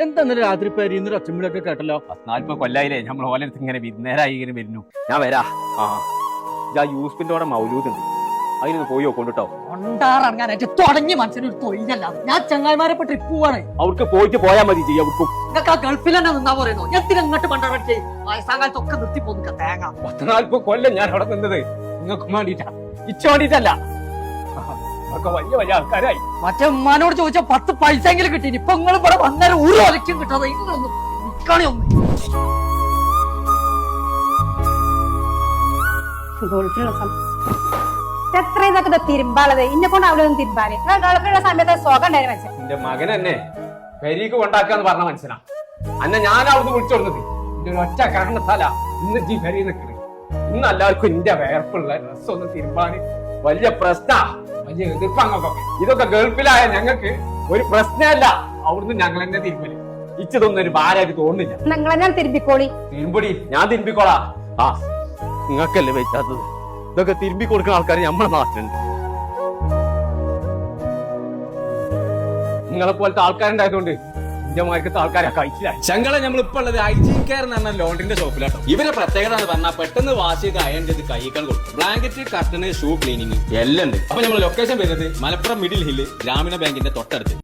എന്താ ഇന്നലെ രാത്രി പേരിന്ന് അച്ഛമ്മിടൊക്കെ കേട്ടല്ലോ. നാല്പത് കൊല്ലായില്ലേ? നമ്മൾ ഓലടുത്ത് ഇങ്ങനെ വിരുന്നേരായി ഇങ്ങനെ വരുന്നു. ഞാൻ വരാ. ആ. ഇതാ യൂസ്പിന്റെ അവിടെ മൗലൂദ് ഉണ്ട്. അതിനൊന്ന് പോയി നോക്കൊണ്ടിട്ടോ. കൊണ്ടാറങ്ങാനായിട്ട് തുടങ്ങി മനസ്സിനൊരു തൊഴിലല്ല ഞാൻ ചങ്ങായിമാരെ ഇപ്പൊ ട്രിപ്പ് പോവാണ്. അവർക്ക് പോയിട്ട് പോയാൽ മതി ചെയ്യാം അവർക്കും. നിങ്ങൾക്ക് ആ ഗൾഫിൽ തന്നെ നിന്നാ പറയുന്നു എന്തിനാ ഇങ്ങോട്ട് പണ്ടറച്ച് വയസ്സാകാലത്തൊക്കെ നിർത്തി പോകുന്ന തേങ്ങ പത്ത് നാല്പത് കൊല്ലം ഞാൻ അവിടെ നിന്നത്. നിങ്ങൾക്ക് വേണ്ടിട്ടാ ഇച്ച വേണ്ടിട്ടല്ല ഒക്കെ വലിയ വലിയ ആൾക്കാരായി. മറ്റേ ഉമ്മാനോട് ചോദിച്ചാൽ പത്ത് പൈസ എങ്കിലും കിട്ടി. ഇപ്പൊ നിങ്ങൾ ഇവിടെ വന്നേരം ഒരു ഒലക്കും കിട്ടാതെ എത്ര ഇതൊക്കെ തിരുമ്പാളത് ഇന്നെ കൊണ്ട് അവിടെ ഒന്നും തിരുമ്പാൽ ഞാൻ ഗൾഫിലുള്ള സമയത്ത് സുഖം ഉണ്ടായിരുന്നു മനസ്സിൽ എന്റെ മകൻ എന്നെ പെരീക്ക് കൊണ്ടാക്കാന്ന് പറഞ്ഞ മനുഷ്യനാ. അന്നെ ഞാൻ അവിടുന്ന് വിളിച്ചു കൊടുത്തത്. എന്റെ ഒരു ഒറ്റ കാരണത്താല ഇന്ന് ജീ പെരി നിൽക്കുന്നത് ഇന്ന് എല്ലാവർക്കും എന്റെ വേർപ്പുള്ള തിരുമ്പാന്. വലിയ പ്രശ്ന. വലിയ എതിർപ്പങ്ങൾക്കൊക്കെ ഇതൊക്കെ ഗൾഫിലായ ഞങ്ങൾക്ക് ഒരു പ്രശ്നമല്ല. അവിടുന്ന് ഞങ്ങൾ എന്നെ തിരുമ്പൽ ഇച്ചതൊന്നും ഒരു ഭാരമായിട്ട് തോന്നില്ല നിങ്ങൾ ഞാൻ തിരുമ്പിക്കോളി. തിരുമ്പടി ഞാൻ തിരുമ്പിക്കോളാ. ആ നിങ്ങൾക്കല്ലേ വെച്ചാത്തത് ഇതൊക്കെ തിരുമ്പി കൊടുക്കുന്ന ആൾക്കാർ നമ്മളെ നാട്ടിലുണ്ട്. നിങ്ങളെ പോലത്തെ ആൾക്കാരുണ്ടായതുകൊണ്ട് എന്റെ മാർക്കത്തെ ആൾക്കാരെ കഴിച്ചില്ലായി ചങ്കള നമ്മൾ ഇപ്പൊ ഉള്ളത് ഹൈജീൻ കെയർ എന്ന് പറഞ്ഞ ലോണ്ടിന്റെ ഷോപ്പിലാട്ടോ. ഇവരെ പ്രത്യേകത എന്ന് പറഞ്ഞാൽ പെട്ടെന്ന് വാഷ് ചെയ്ത് അയൺ കൈക്കാൻ കൊടുക്കും. ബ്ലാങ്കറ്റ് കർട്ടന് ഷൂ ക്ലീനിങ് എല്ലാം ഉണ്ട്. അപ്പൊ നമ്മൾ ലൊക്കേഷൻ വരുന്നത് മലപ്പുറം മിഡിൽ ഹില്ല് ഗ്രാമീണ ബാങ്കിന്റെ തൊട്ടടുത്ത്.